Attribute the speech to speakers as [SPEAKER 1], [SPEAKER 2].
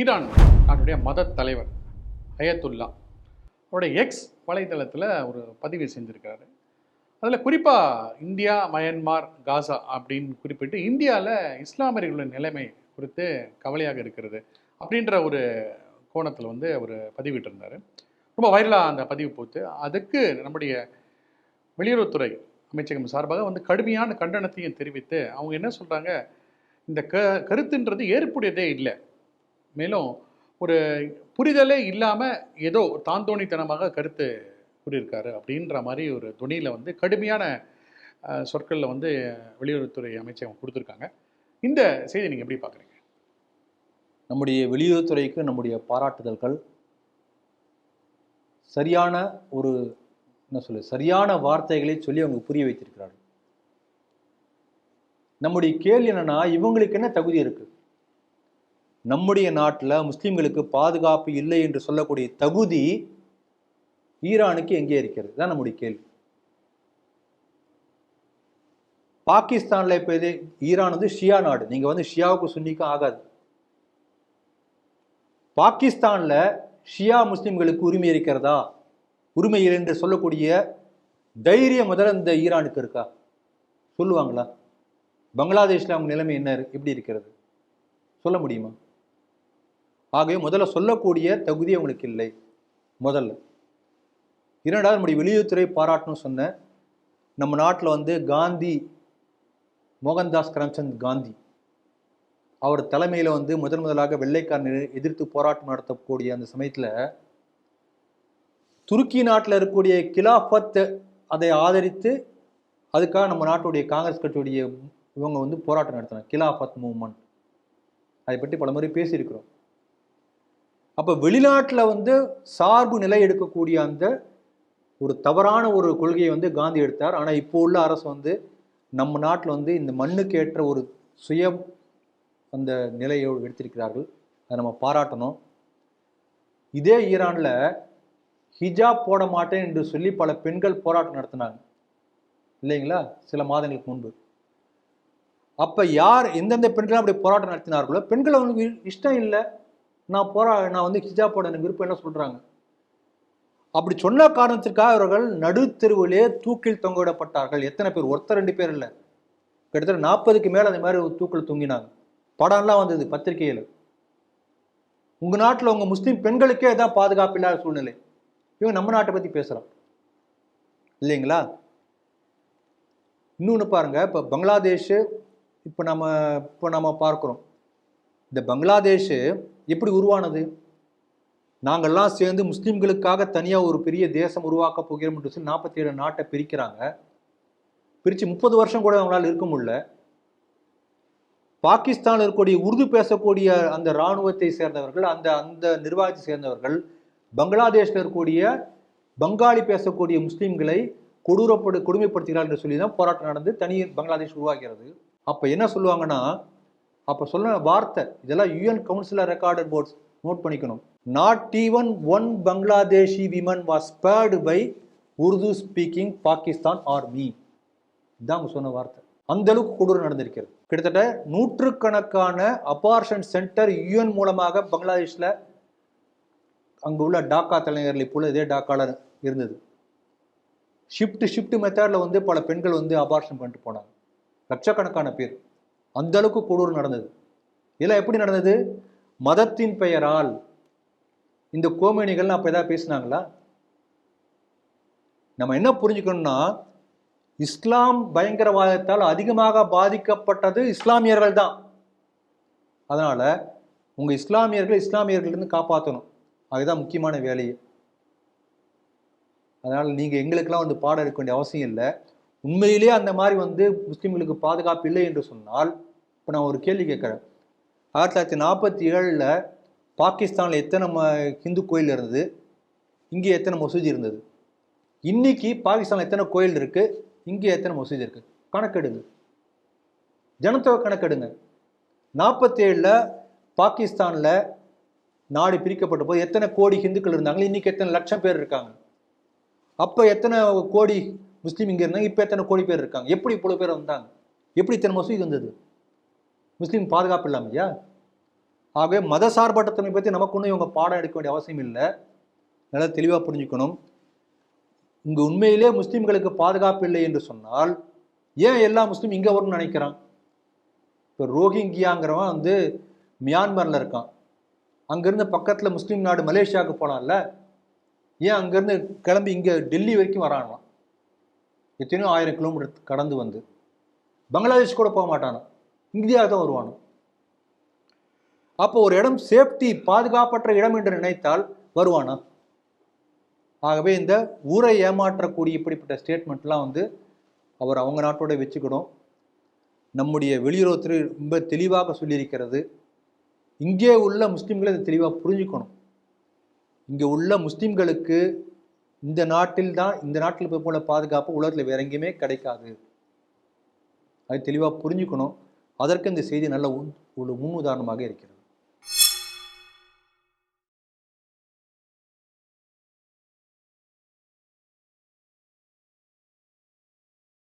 [SPEAKER 1] Iran நாட்டுடைய மத தலைவர் அயத்துல்லா. அவருடைய எக்ஸ் வலைதளத்தில் ஒரு பதிவு செஞ்சுருக்காரு. அதில் குறிப்பாக இந்தியா மயன்மார் காசா அப்படின்னு குறிப்பிட்டு இந்தியாவில் இஸ்லாமியர்களின் நிலைமை குறித்து கவலையாக இருக்கிறது அப்படின்ற ஒரு கோணத்தில் வந்து அவர் பதிவிட்டிருந்தார். ரொம்ப வைரலாக அந்த பதிவு போத்து அதுக்கு நம்முடைய வெளியுறவுத்துறை அமைச்சகம் சார்பாக வந்து கடுமையான கண்டனத்தையும் தெரிவித்து அவங்க என்ன சொல்கிறாங்க இந்த க கருத்துன்றது ஏற்புடையதே இல்லை. மேலும் ஒரு புரிதலே இல்லாமல் ஏதோ தாந்தோணித்தனமாக கருத்து கூறியிருக்காரு அப்படின்ற மாதிரி ஒரு துணியில் வந்து கடுமையான சொற்களில் வந்து வெளியுறவுத்துறை அமைச்சகம் கொடுத்துருக்காங்க. இந்த செய்தி நீங்கள் எப்படி பார்க்குறீங்க?
[SPEAKER 2] நம்முடைய வெளியுறவுத்துறைக்கு நம்முடைய பாராட்டுதல்கள் சரியான ஒரு என்ன சொல்லு சரியான வார்த்தைகளை சொல்லி அவங்க புரிய வைத்திருக்கிறார்கள். நம்முடைய கேள்வி என்னன்னா இவங்களுக்கு என்ன தகுதி இருக்கு? நம்முடைய நாட்டில் முஸ்லீம்களுக்கு பாதுகாப்பு இல்லை என்று சொல்லக்கூடிய தகுதி ஈரானுக்கு எங்கே இருக்கிறது? தான் நம்முடைய கேள்வி. பாகிஸ்தானில் இப்போ இது ஈரான் வந்து ஷியா நாடு. நீங்கள் வந்து ஷியாவுக்கு சுன்னிக்கும் ஆகாது. பாகிஸ்தானில் ஷியா முஸ்லீம்களுக்கு உரிமை இருக்கிறதா? உரிமை இல்லை என்று சொல்லக்கூடிய தைரியம் முதல்ல இந்த ஈரானுக்கு இருக்கா? சொல்லுவாங்களா? பங்களாதேஷில் அவங்க நிலைமை என்ன இப்படி எப்படி இருக்கிறது? சொல்ல முடியுமா? ஆகவே முதல்ல சொல்லக்கூடிய தகுதி அவங்களுக்கு இல்லை. முதல்ல. இரண்டாவது நம்முடைய வெளியுறவுத்துறை பாராட்டணும் சொன்ன நம்ம நாட்டில் வந்து காந்தி மோகன்தாஸ் கரம்சந்த் காந்தி. அவர் தலைமையில் வந்து முதன் முதலாக வெள்ளைக்காரன் எதிர்த்து போராட்டம் நடத்தக்கூடிய அந்த சமயத்தில் துருக்கி நாட்டில் இருக்கக்கூடிய கிலாஃபத் அதை ஆதரித்து அதுக்காக நம்ம நாட்டுடைய காங்கிரஸ் கட்சியுடைய இவங்க வந்து போராட்டம் நடத்தினாங்க. கிலாஃபத் மூவ்மெண்ட் அதை பற்றி பல முறை பேசியிருக்கிறோம். அப்போ வெளிநாட்டில் வந்து சார்பு நிலை எடுக்கக்கூடிய அந்த ஒரு தவறான ஒரு கொள்கையை வந்து காந்தி எடுத்தார். ஆனால் இப்போ உள்ள அரசு வந்து நம்ம நாட்டில் வந்து இந்த மண்ணுக்கு ஏற்ற ஒரு சுய அந்த நிலையை எடுத்திருக்கிறார்கள். அதை நம்ம பாராட்டணும். இதே ஈரானில் ஹிஜாப் போட மாட்டேன் என்று சொல்லி பல பெண்கள் போராட்டம் நடத்தினாங்க. இல்லைங்களா? சில மாதங்களுக்கு முன்பு. அப்போ யார் எந்தெந்த பெண்கள் அப்படி போராட்டம் நடத்தினார்களோ பெண்கள் அவங்களுக்கு இஷ்டம் இல்லை. நான் போரா நான் வந்து ஹிஜாப் போட எனக்கு விருப்பம் என்ன சொல்கிறாங்க அப்படி சொன்ன காரணத்திற்காக அவர்கள் நடுத்தெருவிலே தூக்கில் தொங்க விடப்பட்டார்கள் எத்தனை பேர்? ஒருத்தர் ரெண்டு பேர் இல்லை. கிட்டத்தட்ட நாற்பதுக்கு மேலே அந்த மாதிரி தூக்கில் தொங்கினாங்க. படம்லாம் வந்தது பத்திரிகையில். உங்கள் நாட்டில் உங்கள் முஸ்லீம் பெண்களுக்கே தான் பாதுகாப்பு இல்லாத சூழ்நிலை. இவங்க நம்ம நாட்டை பற்றி பேசுகிறோம் இல்லைங்களா? இன்னொன்று பாருங்க இப்போ பங்களாதேஷ் இப்போ நம்ம இப்போ நம்ம பார்க்குறோம். இந்த பங்களாதேஷ் எப்படி உருவானது? நாங்கள்லாம் சேர்ந்து முஸ்லீம்களுக்காக தனியாக ஒரு பெரிய தேசம் உருவாக்க போகிறோம் என்று சொல்லி நாற்பத்தி ஏழு நாட்டை பிரிக்கிறாங்க. பிரித்து முப்பது வருஷம் கூட அவங்களால இருக்க முடியல. பாகிஸ்தானில் இருக்கக்கூடிய உருது பேசக்கூடிய அந்த இராணுவத்தை சேர்ந்தவர்கள் அந்த அந்த நிர்வாகத்தை சேர்ந்தவர்கள் பங்களாதேஷில் இருக்கக்கூடிய பங்காளி பேசக்கூடிய முஸ்லீம்களை கொடூரப்படு கொடுமைப்படுத்துகிறார்கள் என்று சொல்லி தான் போராட்டம் நடந்து தனி பங்களாதேஷ் உருவாகிறது. அப்போ என்ன சொல்லுவாங்கன்னா அப்போ சொன்ன வார்த்தை இதெல்லாம் UN councillor recorded ports note பண்ணிக்கணும். Not even one Bangladeshi women was spared by Urdu speaking Pakistan army இதான் அவங்க சொன்ன வார்த்தை. அந்த அளவுக்கு கொடூரம் நடந்திருக்கிறது. கிட்டத்தட்ட நூற்றுக்கணக்கான அபார்ஷன் சென்டர் யூஎன் மூலமாக பங்களாதேஷில் அங்கே உள்ள டாக்கா தலைநகர்களை போல இதே டாக்காவில் இருந்தது. ஷிஃப்ட் ஷிஃப்ட் மெத்தடில் வந்து பல பெண்கள் வந்து அபார்ஷன் பண்ணிட்டு போனாங்க. லட்சக்கணக்கான பேர். அந்த அளவுக்கு கொடூரம் நடந்தது. இதெல்லாம் எப்படி நடந்தது? மதத்தின் பெயரால். இந்த கோமேனிகள் அப்போ ஏதாவது பேசினாங்களா? நம்ம என்ன புரிஞ்சுக்கணும்னா இஸ்லாம் பயங்கரவாதத்தால் அதிகமாக பாதிக்கப்பட்டது இஸ்லாமியர்கள் தான். அதனால் உங்கள் இஸ்லாமியர்கள் இஸ்லாமியர்களிருந்து காப்பாற்றணும் அதுதான் முக்கியமான வேலையே. அதனால் நீங்கள் எங்களுக்கெல்லாம் வந்து பாடம் எடுக்க வேண்டிய அவசியம் இல்லை. உண்மையிலேயே அந்த மாதிரி வந்து முஸ்லீம்களுக்கு பாதுகாப்பு இல்லை என்று சொன்னால் இப்போ நான் ஒரு கேள்வி கேட்குறேன். ஆயிரத்தி தொள்ளாயிரத்தி நாற்பத்தி ஏழில் பாகிஸ்தானில் எத்தனை ம ஹிந்து கோயில் இருந்தது? இங்கே எத்தனை மசூதி இருந்தது? இன்னைக்கு பாகிஸ்தானில் எத்தனை கோயில் இருக்குது இங்கே எத்தனை மசூதி இருக்குது கணக்கெடுங்க. ஜனத்தொகை கணக்கெடுங்க. நாற்பத்தி ஏழில் பாகிஸ்தானில் நாடு பிரிக்கப்பட்ட போது எத்தனை கோடி ஹிந்துக்கள் இருந்தாங்க இன்னைக்கு எத்தனை லட்சம் பேர் இருக்காங்க? அப்போ எத்தனை கோடி முஸ்லீம் இங்கே இருந்தாங்க இப்போ எத்தனை கோடி பேர் இருக்காங்க? எப்படி இவ்வளோ பேர் வந்தாங்க? எப்படி இத்தனை மசூதி வந்தது? முஸ்லீம் பாதுகாப்பு இல்லாமையா ஆகவே மத சார்பற்றத்தன்மை பற்றி நமக்கு ஒன்றும் இவங்க பாடம் எடுக்க வேண்டிய அவசியம் இல்லை. நல்லா தெளிவாக புரிஞ்சுக்கணும். இங்கே உண்மையிலே முஸ்லீம்களுக்கு பாதுகாப்பு இல்லை என்று சொன்னால் ஏன் எல்லா முஸ்லீம் இங்கே வரும்னு நினைக்கிறான்? இப்போ ரோஹிங்கியாங்கிறவன் வந்து மியான்மரில் இருக்கான். அங்கேருந்து பக்கத்தில் முஸ்லீம் நாடு மலேசியாவுக்கு போனான்ல ஏன் அங்கேருந்து கிளம்பி இங்கே டெல்லி வரைக்கும் வரானாம் எத்தனையோ ஆயிரம் கிலோமீட்டர் கடந்து வந்து பங்களாதேஷ் கூட போக மாட்டானோ? இந்தியா தான் வருவானோ? அப்போ ஒரு இடம் சேஃப்டி பாதுகாப்பற்ற இடம் என்று நினைத்தால் வருவானா? ஆகவே இந்த ஊரை ஏமாற்றக்கூடிய இப்படிப்பட்ட ஸ்டேட்மெண்ட்லாம் வந்து அவர் அவங்க நாட்டோட வச்சுக்கணும். நம்முடைய வெளியுறவுத்துறை ரொம்ப தெளிவாக சொல்லியிருக்கிறது. இங்கே உள்ள முஸ்லீம்களை இதை தெளிவாக புரிஞ்சுக்கணும். இங்கே உள்ள முஸ்லீம்களுக்கு இந்த நாட்டில் தான் இந்த நாட்டில் போய் போல பாதுகாப்பு உலகத்தில் வேற எங்கேயுமே கிடைக்காது. அது தெளிவாக புரிஞ்சுக்கணும். அதற்கு இந்த செய்தி நல்ல ஒரு முன் உதாரணமாக இருக்கிறது.